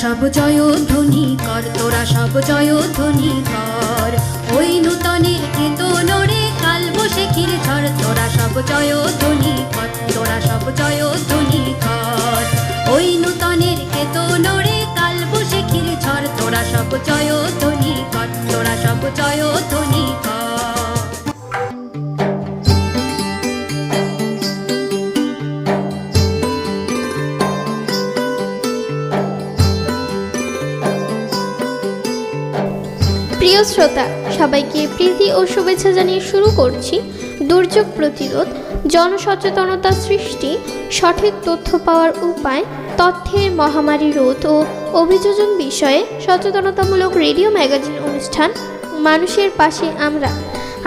সব জয় ধ্বনি কর, তোরা সব জয় ধ্বনি কর। ওই নূতনের কেতনরে কাল বসে ক্ষীর ঝড়, তোরা সব জয় ধ্বনি কর, তোরা সব জয় ধ্বনি কর। ওই নূতনের কেতনরে কাল বসে ক্ষীর ঝড়, তোরা সব জয় ধ্বনি কর, তোরা সব জয় ধ্বনি কর। শ্রোতা, সবাইকে প্রীতি ও শুভেচ্ছা জানিয়ে শুরু করছি দুর্যোগ প্রতিরোধ, জনসচেতনতা সৃষ্টি, সঠিক তথ্য পাওয়ার উপায়, তথ্যের মহামারী রোধ ও অভিযোজন বিষয়ে সচেতনতামূলক রেডিও ম্যাগাজিন অনুষ্ঠান, মানুষের পাশে আমরা।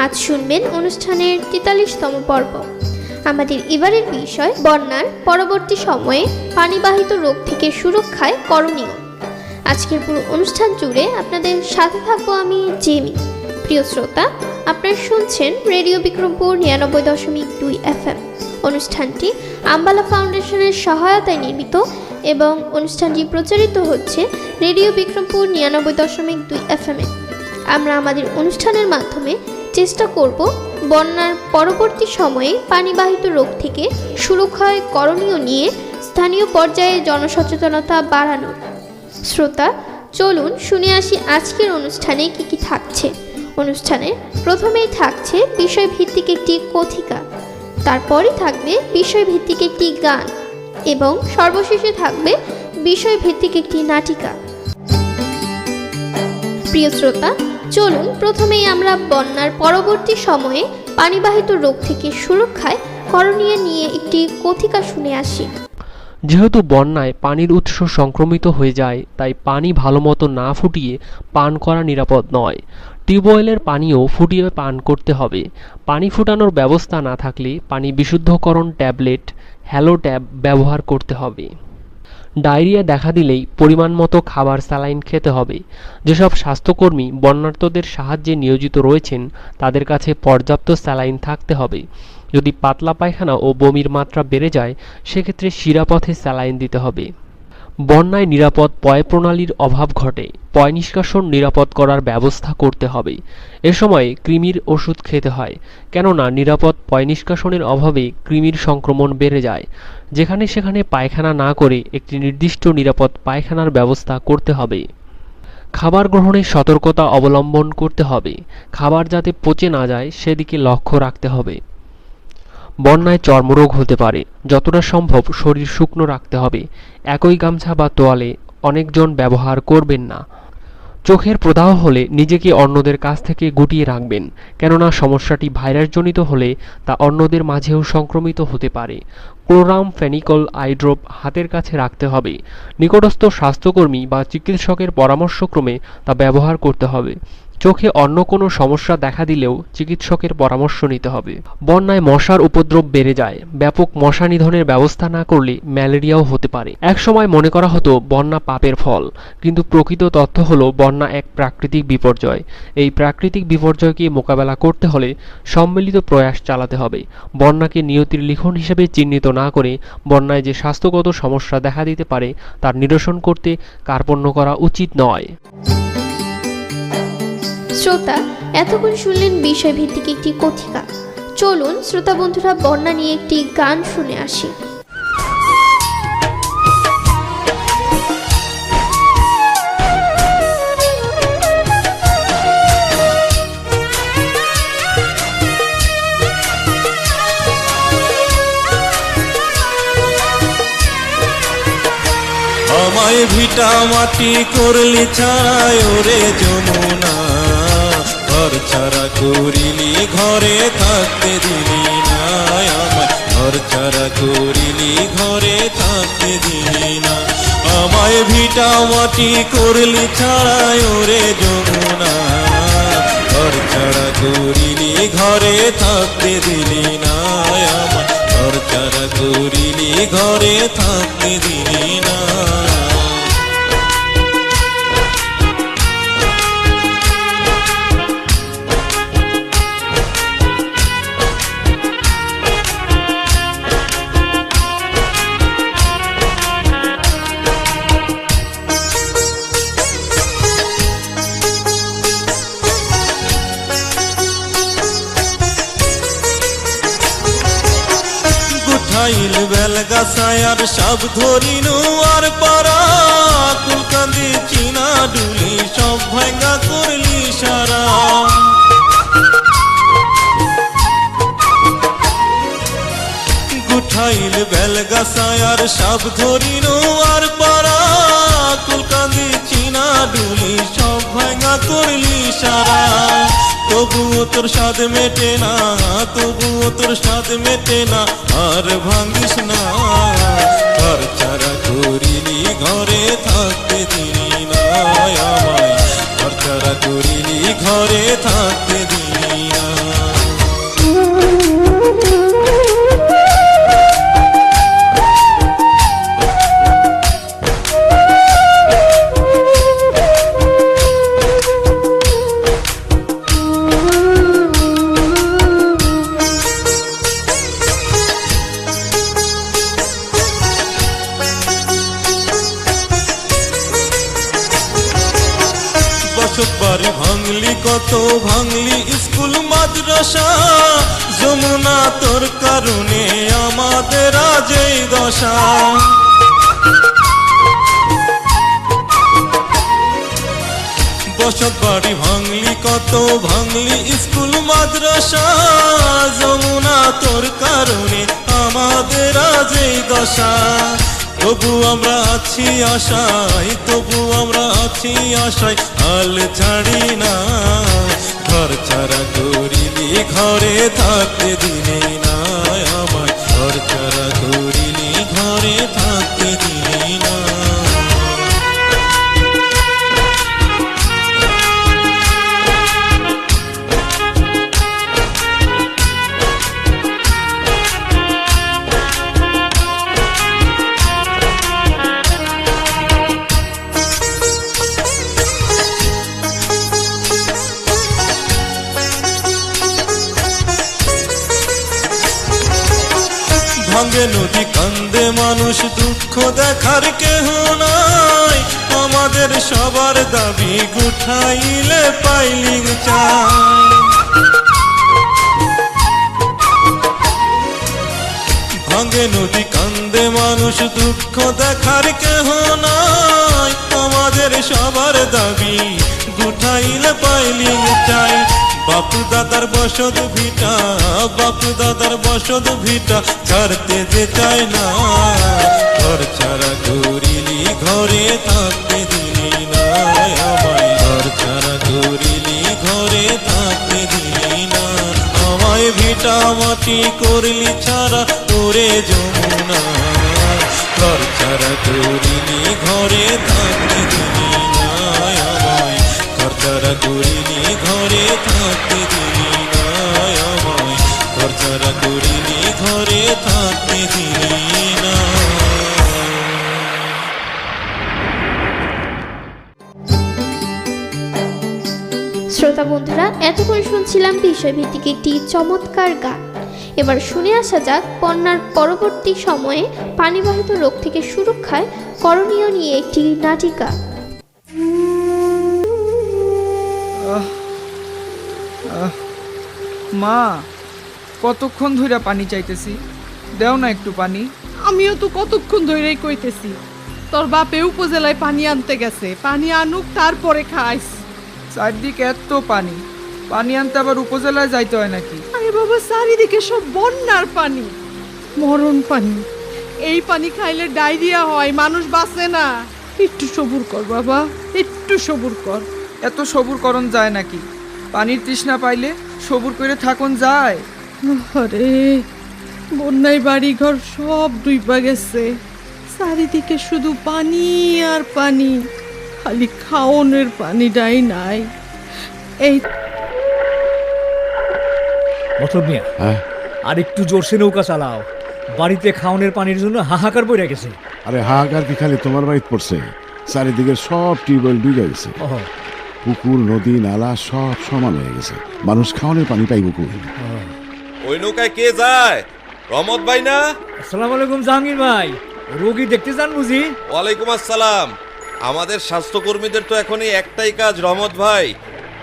আজ শুনবেন অনুষ্ঠানের তেতাল্লিশতম পর্ব। আমাদের এবারের বিষয়, বন্যার পরবর্তী সময়ে পানিবাহিত রোগ থেকে সুরক্ষায় করণীয়। আজকের পুরো অনুষ্ঠান জুড়ে আপনাদের সাথে থাকব আমি জেমি। প্রিয় শ্রোতা, আপনারা শুনছেন রেডিও বিক্রমপুর নিরানব্বই দশমিক দুই এফএম। অনুষ্ঠানটি আম্বালা ফাউন্ডেশনের সহায়তায় নির্মিত এবং অনুষ্ঠানটি প্রচারিত হচ্ছে রেডিও বিক্রমপুর নিরানব্বই দশমিক দুই এফএমে আমরা আমাদের অনুষ্ঠানের মাধ্যমে চেষ্টা করব বন্যার পরবর্তী সময়ে পানিবাহিত রোগ থেকে সুরক্ষায় করণীয় নিয়ে স্থানীয় পর্যায়ে জনসচেতনতা বাড়ানোর। শ্রোতা, চলুন শুনে আসি আজকের অনুষ্ঠানে কি কি থাকছে। অনুষ্ঠানে প্রথমেই থাকছে বিষয়ভিত্তিক একটি কথিকা, তারপরই থাকবে বিষয়ভিত্তিক একটি গান এবং সর্বশেষে থাকবে বিষয়ভিত্তিক একটি নাটিকা। প্রিয় শ্রোতা, চলুন প্রথমেই আমরা বন্যার পরবর্তী সময়ে পানিবাহিত রোগ থেকে সুরক্ষায় করণীয় নিয়ে একটি কথিকা শুনে আসি। যেহেতু বন্যায় পানির উৎস সংক্রমিত হয়ে যায়, তাই পানি ভালোমতো না ফুটিয়ে পান করা নিরাপদ নয়। টিউবওয়েলের পানিও ফুটিয়ে পান করতে হবে। পানি ফুটানোর ব্যবস্থা না থাকলে পানি বিশুদ্ধকরণ ট্যাবলেট, হ্যালো ট্যাব ব্যবহার করতে হবে। ডায়রিয়া দেখা দিলেই পরিমাণ মতো খাবার স্যালাইন খেতে হবে। যেসব স্বাস্থ্যকর্মী, বন্যার্তদের সাহায্যে নিয়োজিত রয়েছেন, তাদের কাছে পর্যাপ্ত স্যালাইন থাকতে হবে। যদি পাতলা পায়খানা ও বমির মাত্রা বেড়ে যায়, সেক্ষেত্রে শিরাপথে স্যালাইন দিতে হবে। বন্যায় নিরাপদ পয় প্রণালীর অভাব ঘটে, পয় নিষ্কাশন নিরাপদ করার ব্যবস্থা করতে হবে। এ সময় কৃমির ওষুধ খেতে হয়, কেননা নিরাপদ পয় নিষ্কাশনের অভাবে কৃমির সংক্রমণ বেড়ে যায়। যেখানে সেখানে পায়খানা না করে একটি নির্দিষ্ট নিরাপদ পায়খানার ব্যবস্থা করতে হবে। খাবার গ্রহণে সতর্কতা অবলম্বন করতে হবে। খাবার যাতে পচে না যায়, সেদিকে লক্ষ্য রাখতে হবে। বন্যায় চর্মরোগ হতে পারে। যতটা সম্ভব শরীর শুকনো রাখতে হবে। একই গামছা বা তোয়ালে অনেকজন ব্যবহার করবেন না। চোখের প্রদাহ হলে নিজেকে অন্যদের কাছ থেকে গুটিয়ে রাখবেন, কেননা সমস্যাটি ভাইরাসজনিত হলে তা অন্যদের মাঝেও সংক্রমিত হতে পারে। ক্লোরাম ফেনিকল আইড্রপ হাতের কাছে রাখতে হবে। নিকটস্থ স্বাস্থ্যকর্মী বা চিকিৎসকের পরামর্শক্রমে তা ব্যবহার করতে হবে। চোখে অন্য কোনো সমস্যা দেখা দিলেও চিকিৎসকের পরামর্শ নিতে হবে। বন্যায় মশার উপদ্রব বেড়ে যায়। ব্যাপক মশা নিধনের ব্যবস্থা না করলে ম্যালেরিয়াও হতে পারে। একসময় মনে করা হতো, বন্যা পাপের ফল। কিন্তু প্রকৃত তথ্য হলো, বন্যা এক প্রাকৃতিক বিপর্যয়। এই প্রাকৃতিক বিপর্যয়কে মোকাবেলা করতে হলে সম্মিলিত প্রয়াস চালাতে হবে। বন্যাকে নিয়তির লিখন হিসেবে চিহ্নিত না করে বন্যায় যে স্বাস্থ্যগত সমস্যা দেখা দিতে পারে, তার নিরসন করতে কার্পণ্য করা উচিত নয়। শ্রোতা, এতক্ষণ শুনলেন বিষয়ভিত্তিক একটি কথিকা। চলুন শ্রোতা বন্ধুরা বন্যা নিয়ে একটি গান শুনে আসি। আমায় ভিটা মাটি করলি ছায় ওরে যমুনা। ঘর ছাড়া করিলি, ঘরে থাকতে দিলি না ঘর ছাড়া করিলি, ঘরে থাকতে দিলি না। আমায় ভিটা মাটি করলি ছাড়াই ওরে যমুনা। ঘর ছাড়া করিলি, ঘরে থাকতে দিলি না ঘর ছাড়া করিলি, ঘরে থাকতে দিলি না। গুঠাইল বেলগাছায়ার সব ধরিনু আর পারা কুলকান্দি চিনা ডুলি সব ভাঙ্গা করলি সারা। গুঠাইল বেলগাছায়ার সব ধরিনু আর পারা কুলকান্দি চিনা ডুলি সব ভাঙ্গা করলি সারা। তোর স্বাদ মেটে না, তবুও তোর স্বাদ মেটে না, আর ভাঙিস না। ঘর ছাড়া করিনি, ঘরে থাকতে দিনি না আমায়। ঘর ছাড়া করিনি, ঘরে থাকতে দিলি বসত বাড়ি ভাঙলি, কত ভাঙলি, স্কুল, মাদ্রাসা, যমুনা তোর কারণে আমাদের আজ এই দশা। তবু আমরা আছি আশায়, তবু আমরা আছি আশায়, হাল ছাড়ি না। ঘর ছাড়া করিলি ঘরে থাকতে দিলি নদী কান্দে মানুষ দুঃখ দেখার কেহ নাই। আমাদের সবার দাবি গুঠাইলে পাইলিং চাই। ভাঙে নদী কান্দে মানুষ দুঃখ দেখার কেহ নাই। আমাদের সবার দাবি গুঠাইলে পাইলিং চাই। বাপু দাদার বসত ভিটা বাপু দাদার বসত ভিটা ছাড়তে যে চায় না। ঘর ছাড়া করিলি ঘরে থাকতে দিলি না আমায়। ঘর ছাড়া করিলি ঘরে থাকতে দিলি না। আমায় ভিটা মাটি করলি ছাড়া তোরে যমুনা ঘর ছাড়া করিলি ঘরে থাকতে দিলি ছাড়া করিলি ঘরে থাকতে দিলি না আমায় ছাড়া করিলি ঘরে থাকতে দিলি শ্রোতা বন্ধুরা, এতক্ষণ শুনছিলাম বিষয়ভিত্তিক একটি চমৎকার গান। এবার শুনে আসা যাক বন্যার পরবর্তী সময়ে পানিবাহিত রোগ থেকে সুরক্ষায় করণীয় নিয়ে একটি নাটিকা। মা কতক্ষণ ধইরা পানি চাইতেছি? দেও না একটু পানি। আমিও তো কতক্ষণ ধরেই কইতেছি তোর বাপে উপজেলায় পানি আনতে গেছে পানি আনুক তারপরে খাইস। চারদিকে এত পানি পানি আনতে আবার উপজেলায় যাইতে হয় নাকি? আরে বাবা চারিদিকে সব বন্যার পানি। মরণ পানি। এই পানি খাইলে ডায়রিয়া হয় মানুষ বাঁচে না। একটু সবুর কর বাবা একটু সবুর কর। এত সবুর করণ যায় নাকি? পানির তৃষ্ণা পাইলে সবুর করে থাকুন যায়। আরে বন্যায় বাড়িঘর সব ডুইবা গেছে। চারিদিকে শুধু পানি আর পানি খালি খাওনের পানিটাই নাই। এই মতলব মিয়া হ্যাঁ? আর একটু জোরসে নৌকা চালাও। বাড়িতে খাওনের পানির জন্য হাহাকার বইরা গেছে। আরে হাহাকার কি খালি তোমার বাড়িতে পড়ছে? চারিদিকে সব টিউবওয়েল ডুবে গেছে। ওহ, পুকুর নদী নালা সব সমান হয়ে গেছে। মানুষ খাওয়ানোর পানি পাইব কই ওই নৌকায় কে যায়? রহমত ভাই না? আসসালামু আলাইকুম জাহাঙ্গীর ভাই। রোগী দেখতে যান বুঝি? ওয়ালাইকুম আসসালাম। আমাদের স্বাস্থ্যকর্মীদের তো এখন এই একটাই কাজ রহমত ভাই।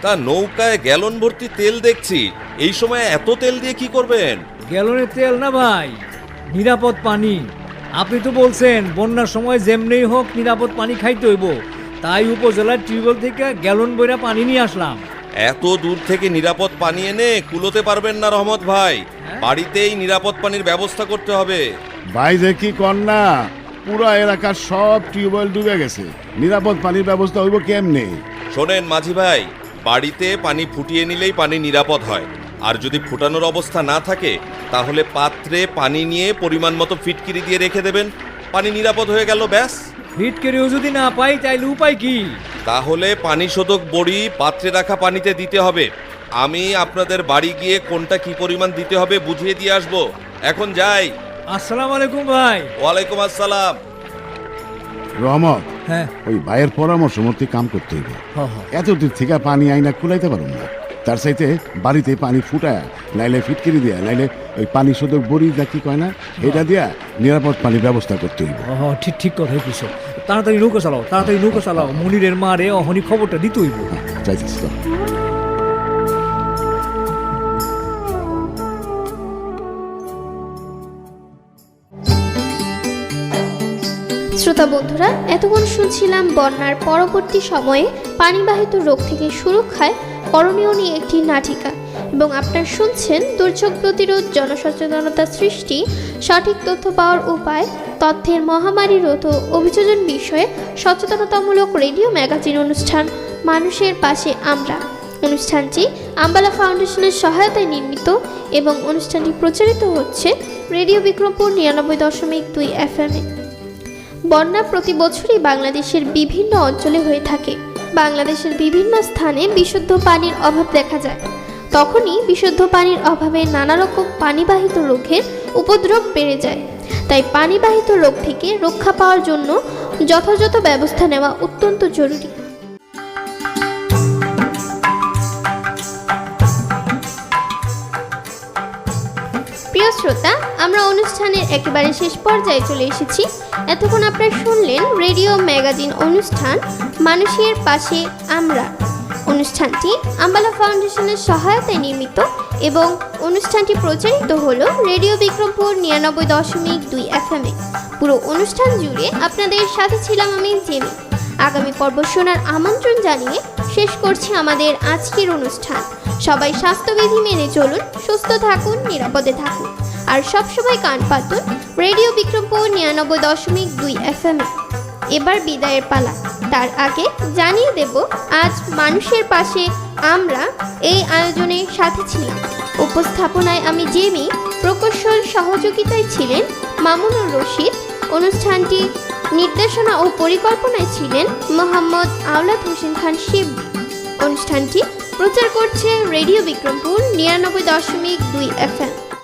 তা নৌকায় গ্যালন ভর্তি তেল দেখছি। এই সময় এত তেল দিয়ে কি করবেন? গ্যালনের তেল না ভাই নিরাপদ পানি। আপনি তো বলছেন বন্যার সময় যেমনেই হোক নিরাপদ পানি খাইতে হইব। তাই উপজেলার টিউবওয়েল থেকে গ্যালন বইরা পানি নিয়ে আসলাম। এত দূর থেকে নিরাপদ পানি এনে কুলোতে পারবেন না রহমত ভাই। বাড়িতেই নিরাপদ পানির ব্যবস্থা করতে হবে। ভাই দেখি কন্যা পুরা এলাকার সব টিউবওয়েল ডুবে গেছে। নিরাপদ পানির ব্যবস্থা হইব কেমনে? শোনেন মাঝি ভাই বাড়িতে পানি ফুটিয়ে নিলেই পানি নিরাপদ হয়। আর যদি ফুটানোর অবস্থা না থাকে তাহলে পাত্রে পানি নিয়ে পরিমাণ মতো ফিটকিরি দিয়ে রেখে দেবেন। পানি নিরাপদ হয়ে গেল ব্যাস। হিট করেও যদি না পাই তাইলে উপায় কি? তাহলে পানি শোধক বড়ি পাত্রে রাখা পানিতে দিতে হবে। আমি আপনাদের বাড়ি গিয়ে কোনটা কি পরিমাণ দিতে হবে বুঝিয়ে দিয়ে আসব। এখন যাই। আসসালামু আলাইকুম ভাই। ওয়ালাইকুম আসসালাম। রহমত হ্যাঁ। ওই ভাইয়ের পরামর্শ মতো কাম করতে হইবে। হ, হ। এত দূর থেকে পানি আইনা কুলাইতে পারুম না। তার চাইতে বাড়িতে পানি ফুটায় নাইলে ফিটকিরি দিয়া নাইলে ওই পানি শোধক বড়ি যা কি কয় না এটা দিয়া নিরাপদ পানির ব্যবস্থা করতে হইব। ঠিক ঠিক কথাই কইছো। তাড়াতাড়ি নৌকা চালাও তাড়াতাড়ি নৌকা চালাও। মনিরের মারে অহনি খবরটা দিতে হইব। চাইতেছি তো। শ্রোতা বন্ধুরা এতক্ষণ শুনছিলাম বন্যার পরবর্তী সময়ে পানিবাহিত রোগ থেকে সুরক্ষায় করণীয় নিয়ে একটি নাটিকা এবং আপনারা শুনছেন দুর্যোগ প্রতিরোধ, জনসচেতনতা সৃষ্টি, সঠিক তথ্য পাওয়ার উপায়, তথ্যের মহামারী রোধ ও অভিযোজন বিষয়ে সচেতনতামূলক রেডিও ম্যাগাজিন অনুষ্ঠান, মানুষের পাশে আমরা। অনুষ্ঠানটি আম্বালা ফাউন্ডেশনের সহায়তায় নির্মিত এবং অনুষ্ঠানটি প্রচারিত হচ্ছে রেডিও বিক্রমপুর নিরানব্বই দশমিক দুই এফএমে বন্যা প্রতি বছরই বাংলাদেশের বিভিন্ন অঞ্চলে হয়ে থাকে। বাংলাদেশের বিভিন্ন স্থানে বিশুদ্ধ পানির অভাব দেখা যায়। তখনই বিশুদ্ধ পানির অভাবে নানা রকম পানিবাহিত রোগের উপদ্রব বেড়ে যায়। তাই পানিবাহিত রোগ থেকে রক্ষা পাওয়ার জন্য যথাযথ ব্যবস্থা নেওয়া অত্যন্ত জরুরি। শ্রোতা, আমরা অনুষ্ঠানের একেবারে শেষ পর্যায়ে চলে এসেছি। এতক্ষণ আপনারা শুনলেন রেডিও ম্যাগাজিন অনুষ্ঠান, মানুষের পাশে আমরা। অনুষ্ঠানটি আম্বালা ফাউন্ডেশনের সহায়তায় নির্মিত এবং অনুষ্ঠানটি প্রচারিত হলো রেডিও বিক্রমপুর নিরানব্বই দশমিক দুই এফএমে পুরো অনুষ্ঠান জুড়ে আপনাদের সাথে ছিলাম আমি জেমি। আগামী পর্ব শোনার আমন্ত্রণ জানিয়ে শেষ করছি আমাদের আজকের অনুষ্ঠান। সবাই স্বাস্থ্যবিধি মেনে চলুন, সুস্থ থাকুন, নিরাপদে থাকুন। আর সবসময় কান পাতুন রেডিও বিক্রমপুর নিরানব্বই দশমিক দুই এফএমে এবার বিদায়ের পালা। তার আগে জানিয়ে দেব, আজ মানুষের পাশে আমরা এই আয়োজনের সাথে ছিলাম। উপস্থাপনায় আমি জেমি, প্রকৌশল সহযোগিতায় ছিলেন মামুনুর রশিদ, অনুষ্ঠানটি নির্দেশনা ও পরিকল্পনায় ছিলেন মোহাম্মদ আওলাদ হোসেন খান শিবলি। অনুষ্ঠানটি প্রচার করছে রেডিও বিক্রমপুর নিরানব্বই দশমিক দুই এফএম।